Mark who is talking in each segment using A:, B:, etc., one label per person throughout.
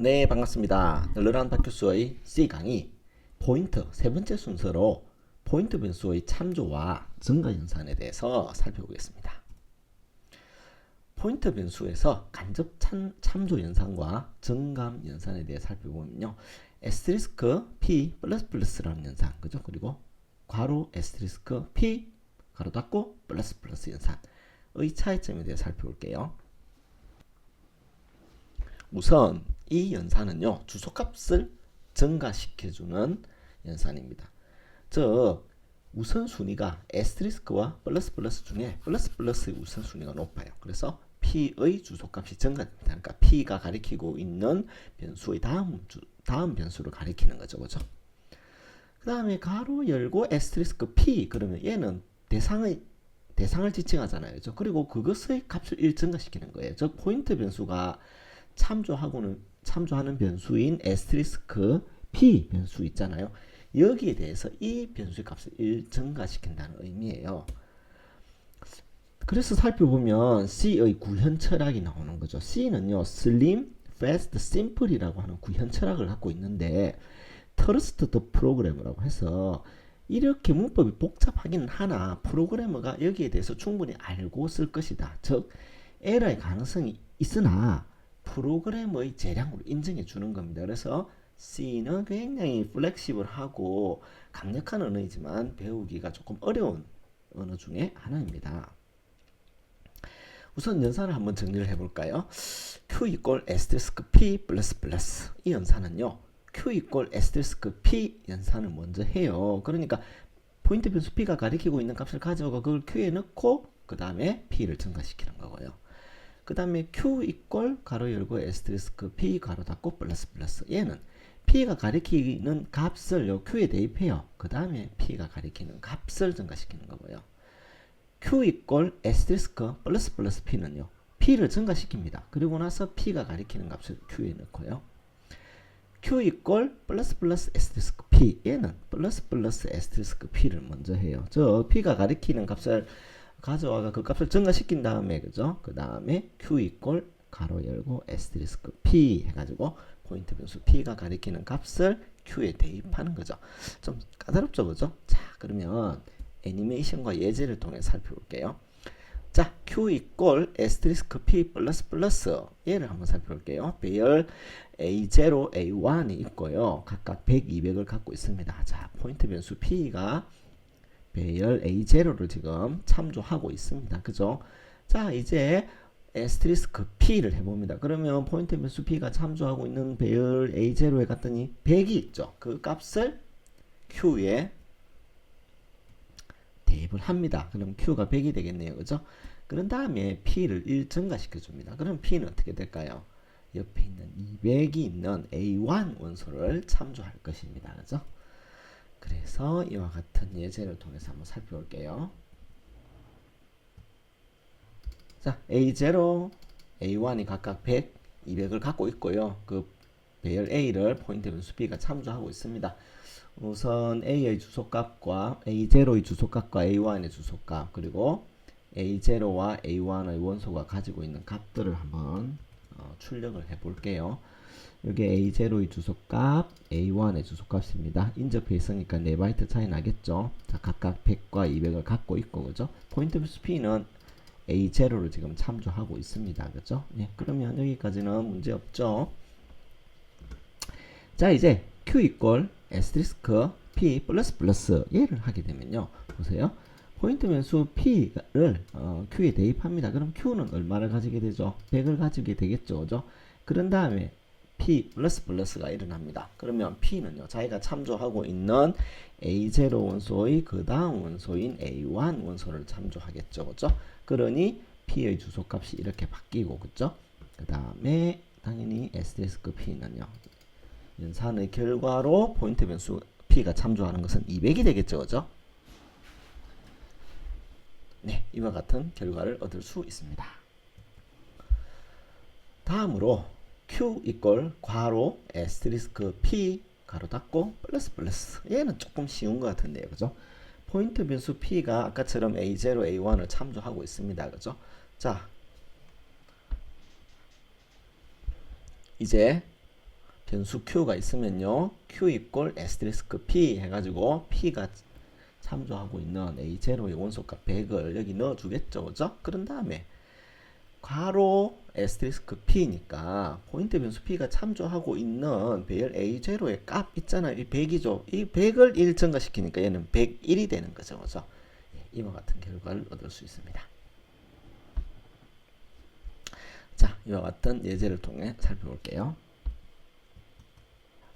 A: 네, 반갑습니다. 널널한 박교수의 C 강의 포인트 세 번째 순서로 포인트 변수의 참조와 증가 연산에 대해서 살펴보겠습니다. 포인트 변수에서 간접 참, 참조 연산과 증감 연산에 대해 살펴보면요. 에스테리스크 p 플러스 플러스라는 연산, 그죠? 그리고 괄호 에스테리스크 p 가로 닫고 플러스 플러스 연산의 차이점에 대해 살펴볼게요. 우선 이 연산은요 주소값을 증가시켜주는 연산입니다. 즉 우선순위가 에스트리스크와 플러스 플러스 중에 플러스 플러스의 우선순위가 높아요. 그래서 p의 주소값이 증가됩니다. 그러니까 p가 가리키고 있는 변수의 다음 주, 다음 변수를 가리키는 거죠, 그죠? 그 다음에 가로 열고 에스트리스크 p 그러면 얘는 대상의 대상을 지칭하잖아요, 그죠? 그리고 그것의 값을 1 증가시키는 거예요. 즉 포인트 변수가 참조하고는 참조하는 변수인 에스트리스크 p 변수 있잖아요. 여기에 대해서 이 변수의 값을 1 증가시킨다는 의미예요. 그래서 살펴보면 C의 구현 철학이 나오는 거죠. C는요, slim, fast, simple이라고 하는 구현 철학을 갖고 있는데, trust the program이라고 해서 이렇게 문법이 복잡하기는 하나 프로그래머가 여기에 대해서 충분히 알고 쓸 것이다. 즉 에러의 가능성이 있으나 프로그래머의 재량으로 인정해 주는 겁니다. 그래서 C는 굉장히 플렉시블하고 강력한 언어이지만 배우기가 조금 어려운 언어 중에 하나입니다. 우선 연산을 한번 정리를 해볼까요? Q 이꼴 에스테리스크 P 플러스 플러스 이 연산은요. Q 이꼴 에스테리스크 P 연산을 먼저 해요. 그러니까 포인트 변수 P가 가리키고 있는 값을 가져가 그걸 Q에 넣고 그 다음에 P를 증가시키는 거고요. 그 다음에 Q 이꼴 가로 열고 에스테리스크 P 가로 닫고 플러스 플러스 얘는 P가 가리키는 값을 요 Q에 대입해요. 그 다음에 P가 가리키는 값을 증가시키는 거고요. Q 이꼴 에스테리스크 플러스 플러스 P는요. P를 증가시킵니다. 그리고 나서 P가 가리키는 값을 Q에 넣고요. Q 이꼴 플러스 플러스 에스테리스크 P 얘는 플러스 플러스 에스테리스크 P를 먼저 해요. 저 P가 가리키는 값을 가져와가 그 값을 증가시킨 다음에 그죠? 그 다음에 q 이꼴 가로 열고 에스테리스크 p 해가지고 포인트 변수 p가 가리키는 값을 q에 대입하는 거죠. 좀 까다롭죠, 그죠? 자, 그러면 애니메이션과 예제를 통해 살펴볼게요. 자, q 이꼴 에스테리스크 p 플러스 플러스 얘를 한번 살펴볼게요. 배열 a0, a1이 있고요. 각각 100, 200을 갖고 있습니다. 자, 포인트 변수 p가 배열 A0를 지금 참조하고 있습니다. 그죠? 자, 이제 에스트리스크 P를 해봅니다. 그러면 포인트 변수 P가 참조하고 있는 배열 A0에 갔더니 100이 있죠. 그 값을 Q에 대입을 합니다. 그럼 Q가 100이 되겠네요. 그죠? 그런 다음에 P를 1 증가시켜 줍니다. 그럼 P는 어떻게 될까요? 옆에 있는 200이 있는 A1 원소를 참조할 것입니다. 그죠? 그래서 이와 같은 예제를 통해서 한번 살펴볼게요. 자, A0, A1이 각각 100, 200을 갖고 있고요. 그 배열 A를 포인트 변수 B가 참조하고 있습니다. 우선 A의 주소값과 A0의 주소값과 A1의 주소값 그리고 A0와 A1의 원소가 가지고 있는 값들을 한번 어, 출력을 해 볼게요. 여기 A0의 주소값, A1의 주소값입니다. 인접해있으니까 4바이트 차이 나겠죠. 자, 각각 100과 200을 갖고 있고, 그죠? 포인트 P는 A0를 지금 참조하고 있습니다. 그죠? 예, 그러면 여기까지는 문제 없죠. 자, 이제 Q 이꼴 에스트리스크 P 플러스 플러스 얘를 하게 되면요. 보세요. 포인트 변수 P를 어, Q에 대입합니다. 그럼 Q는 얼마를 가지게 되죠? 100을 가지게 되겠죠. 그죠? 그런 다음에 P 플러스 플러스가 일어납니다. 그러면 P는요, 자기가 참조하고 있는 A0 원소의 그 다음 원소인 A1 원소를 참조하겠죠. 그죠? 그러니 P의 주소값이 이렇게 바뀌고, 그죠? 그 다음에 당연히 SDS크 P는요, 연산의 결과로 포인트 변수 P가 참조하는 것은 200이 되겠죠. 그죠? 네, 이와 같은 결과를 얻을 수 있습니다. 다음으로 q 이꼴 괄호 에스트리스크 p 가로 닫고 플러스 플러스 얘는 조금 쉬운 것 같은데요 그죠 포인트 변수 p가 아까처럼 a0 a1을 참조하고 있습니다 그죠 자 이제 변수 q가 있으면요. q 이꼴 asterisk p 해가지고 p가 참조하고 있는 a0의 원소값 100을 여기 넣어주겠죠. 그죠? 그런 다음에 괄호 asterisk p니까 포인트 변수 p가 참조하고 있는 배열 a0의 값 있잖아요. 이 100이죠. 이 100을 1 증가시키니까 얘는 101이 되는 거죠. 그죠? 예, 이와 같은 결과를 얻을 수 있습니다. 자, 이와 같은 예제를 통해 살펴볼게요.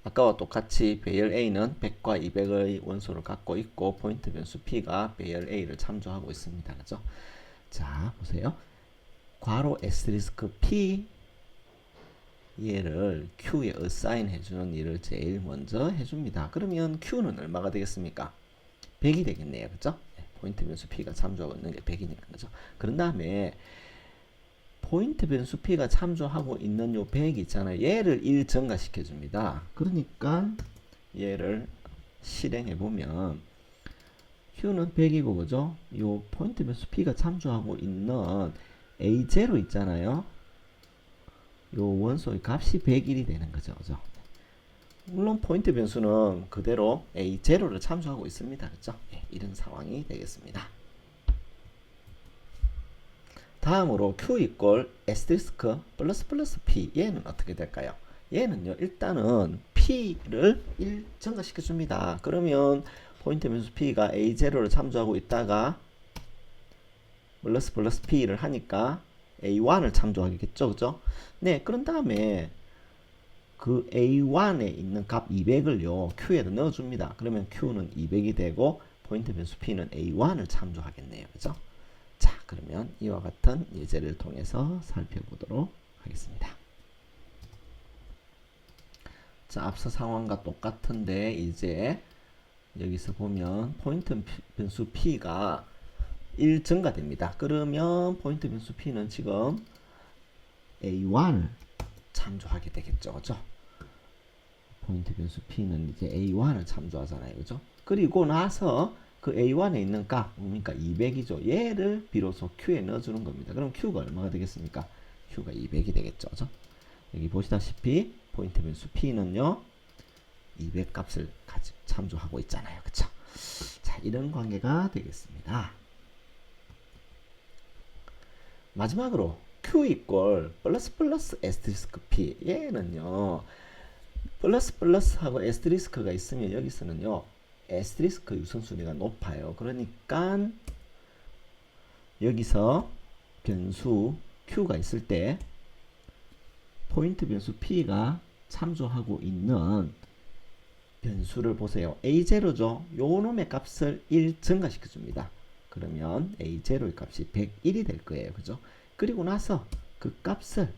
A: 아까와 똑같이 배열 A는 100과 200의 원소를 갖고 있고 포인트 변수 P가 배열 A를 참조하고 있습니다. 그죠? 자, 보세요. 괄호 에스리스크 P 얘를 Q에 assign 해주는 일을 제일 먼저 해줍니다. 그러면 Q는 얼마가 되겠습니까? 100이 되겠네요. 그죠? 네, 포인트 변수 P가 참조하고 있는 게 100이니까. 그죠? 그런 다음에 포인트 변수 P가 참조하고 있는 요 100 있잖아요. 얘를 1 증가시켜 줍니다. 그러니까 얘를 실행해 보면 Q는 100이고 그죠? 요 포인트 변수 P가 참조하고 있는 A0 있잖아요. 요 원소의 값이 101이 되는 거죠. 그죠? 물론 포인트 변수는 그대로 A0를 참조하고 있습니다. 그죠? 예, 이런 상황이 되겠습니다. 다음으로 q 이꼴 에스테리스크 플러스 플러스 p 얘는 어떻게 될까요? 얘는요 일단은 p를 1 증가시켜 줍니다. 그러면 포인트 변수 p가 a0를 참조하고 있다가 플러스 플러스 p를 하니까 a1을 참조하겠죠, 그죠? 네, 그런 다음에 그 a1에 있는 값 200을요 q에다 넣어줍니다. 그러면 q는 200이 되고 포인트 변수 p는 a1을 참조하겠네요, 그죠? 자, 그러면 이와 같은 예제를 통해서 살펴보도록 하겠습니다. 자, 앞서 상황과 똑같은데 이제 여기서 보면 포인트 변수 p가 1 증가됩니다. 그러면 포인트 변수 p는 지금 a1을 참조하게 되겠죠. 그죠? 포인트 변수 p는 이제 a1을 참조하잖아요. 그죠? 그리고 나서 그 A1에 있는 값, 뭡니까? 200이죠. 얘를 비로소 Q에 넣어주는 겁니다. 그럼 Q가 얼마가 되겠습니까? Q가 200이 되겠죠. 그죠? 여기 보시다시피 포인트 변수 P는요, 200 값을 참조하고 있잖아요. 그쵸? 자, 이런 관계가 되겠습니다. 마지막으로 Q 이꼴 플러스 플러스 에스테리스크 P 얘는요 플러스 플러스하고 에스테리스크가 있으면 여기서는요 에스테리스크 유선순위가 높아요. 그러니까 여기서 변수 q가 있을 때 포인트 변수 p가 참조하고 있는 변수를 보세요. a0죠. 요 놈의 값을 1 증가시켜 줍니다. 그러면 a0의 값이 101이 될 거예요. 그죠? 그리고 나서 그 값을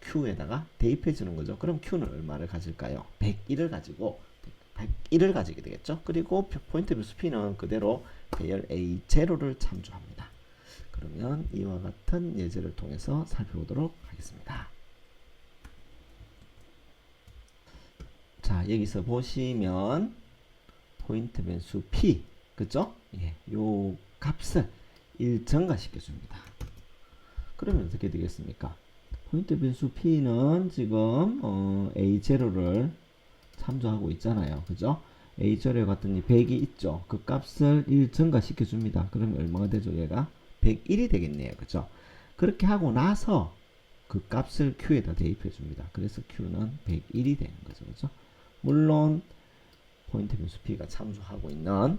A: q에다가 대입해 주는 거죠. 그럼 q는 얼마를 가질까요? 101을 가지고 101을 가지게 되겠죠. 그리고 포인트 변수 P는 그대로 배열 A0를 참조합니다. 그러면 이와 같은 예제를 통해서 살펴보도록 하겠습니다. 자, 여기서 보시면 포인트 변수 P, 그죠? 예, 요 값을 1 증가시켜 줍니다. 그러면 어떻게 되겠습니까? 포인트 변수 P는 지금 어, A0를 참조하고 있잖아요. 그죠? A절에 갔더니 100이 있죠. 그 값을 1 증가시켜 줍니다. 그러면 얼마가 되죠? 얘가 101이 되겠네요. 그죠? 그렇게 하고 나서 그 값을 Q에다 대입해 줍니다. 그래서 Q는 101이 되는 거죠. 그죠? 물론 포인트 변수 P가 참조하고 있는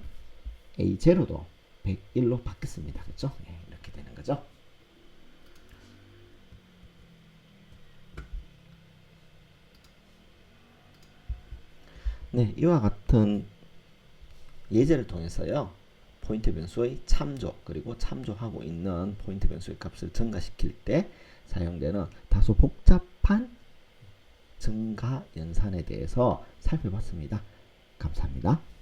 A: A0도 101로 바뀌었습니다. 그죠? 네, 이렇게 되는 거죠. 네, 이와 같은 예제를 통해서요. 포인트 변수의 참조 그리고 참조하고 있는 포인트 변수의 값을 증가시킬 때 사용되는 다소 복잡한 증가 연산에 대해서 살펴봤습니다. 감사합니다.